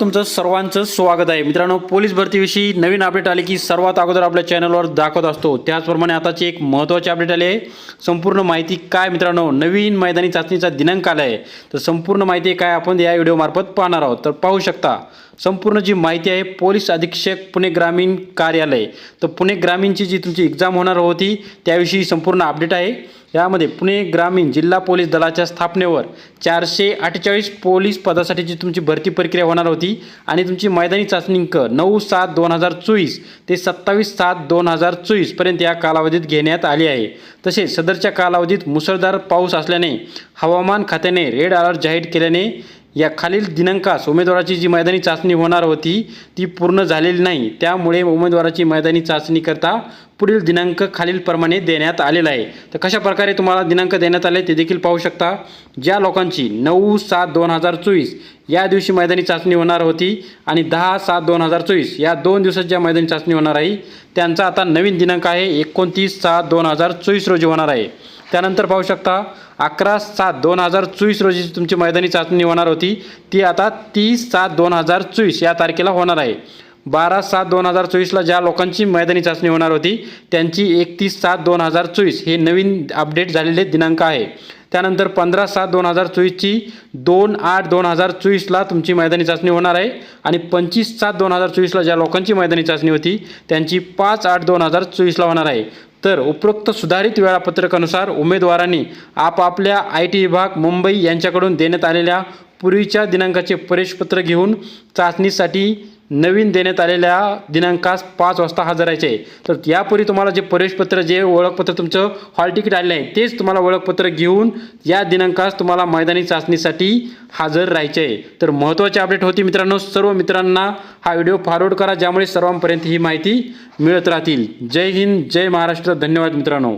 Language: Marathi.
तुमचं सर्वांचं स्वागत आहे. मित्रांनो पोलीस भरतीविषयी नवीन अपडेट आली की सर्वात अगोदर आपल्या चॅनलवर दाखवत असतो. त्याचप्रमाणे आताची एक महत्त्वाची अपडेट आली आहे. संपूर्ण माहिती काय मित्रांनो? नवीन मैदानी चाचणीचा दिनांक आला आहे. तर संपूर्ण माहिती काय आपण या व्हिडिओमार्फत पाहणार आहोत. तर पाहू शकता संपूर्ण जी माहिती आहे पोलीस अधीक्षक पुणे ग्रामीण कार्यालय. तर पुणे ग्रामीणची जी तुमची एक्झाम होणार होती त्याविषयी संपूर्ण अपडेट आहे. यामध्ये पुणे ग्रामीण जिल्हा पोलीस दलाच्या स्थापनेवर चारशे अठ्ठेचाळीस पोलीस पदासाठीची तुमची भरती प्रक्रिया होणार होती आणि तुमची मैदानी चाचणीक नऊ सात दोन हजार चोवीस ते सत्तावीस सात दोन हजार चोवीसपर्यंत या कालावधीत घेण्यात आली आहे. तसेच सदरच्या कालावधीत मुसळधार पाऊस असल्याने हवामान खात्याने रेड अलर्ट जाहीर केल्याने या खालील दिनांकास उमेदवाराची जी मैदानी चाचणी होणार होती ती पूर्ण झालेली नाही. त्यामुळे उमेदवाराची मैदानी चाचणीकरता पुढील दिनांक खालीलप्रमाणे देण्यात आलेला आहे. तर कशा प्रकारे तुम्हाला दिनांक देण्यात आले ते देखील पाहू शकता. ज्या लोकांची नऊ सात दोन हजार चोवीस या दिवशी मैदानी चाचणी होणार होती आणि दहा सात दोन हजार चोवीस या दोन दिवसात ज्या मैदानी चाचणी होणार आहे त्यांचा आता नवीन दिनांक आहे. एकोणतीस सात दोन हजार चोवीस रोजी होणार आहे. त्यानंतर पाहू शकता अकरा सात दोन हजार चोवीस रोजी तुमची मैदानी चाचणी होणार होती. ती आता तीस सात दोन हजार चोवीस या तारखेला होणार आहे. बारा सात दोन हजार चोवीसला ज्या लोकांची मैदानी चाचणी होणार होती त्यांची एकतीस सात दोन हजार चोवीस हे नवीन अपडेट झालेले दिनांक आहे. त्यानंतर पंधरा सात दोन हजार चोवीसची दोन आठ दोन हजार चोवीसला तुमची मैदानी चाचणी होणार आहे आणि पंचवीस सात दोन हजार चोवीसला ज्या लोकांची मैदानी चाचणी होती त्यांची पाच आठ दोन हजार चोवीसला होणार आहे. तर उपरोक्त सुधारित वेळापत्रकानुसार उमेदवारांनी आपापल्या आय टी विभाग मुंबई यांच्याकडून देण्यात आलेल्या पूर्वीच्या दिनांकाचे प्रवेशपत्र घेऊन चाचणीसाठी नवीन देण्यात आलेल्या दिनांकास पाच वाजता हजर राहायचे. आहे तर यापूर्वी तुम्हाला जे प्रवेशपत्र जे ओळखपत्र तुमचं हॉल तिकीट आलेलं आहे तेच तुम्हाला ओळखपत्र घेऊन या दिनांकास तुम्हाला मैदानी चाचणीसाठी हजर राहायचे. आहे तर महत्त्वाची अपडेट होती मित्रांनो सर्व मित्रांना हा व्हिडिओ फॉरवर्ड करा ज्यामुळे सर्वांपर्यंत ही माहिती मिळत राहतील. जय हिंद जय महाराष्ट्र धन्यवाद मित्रांनो.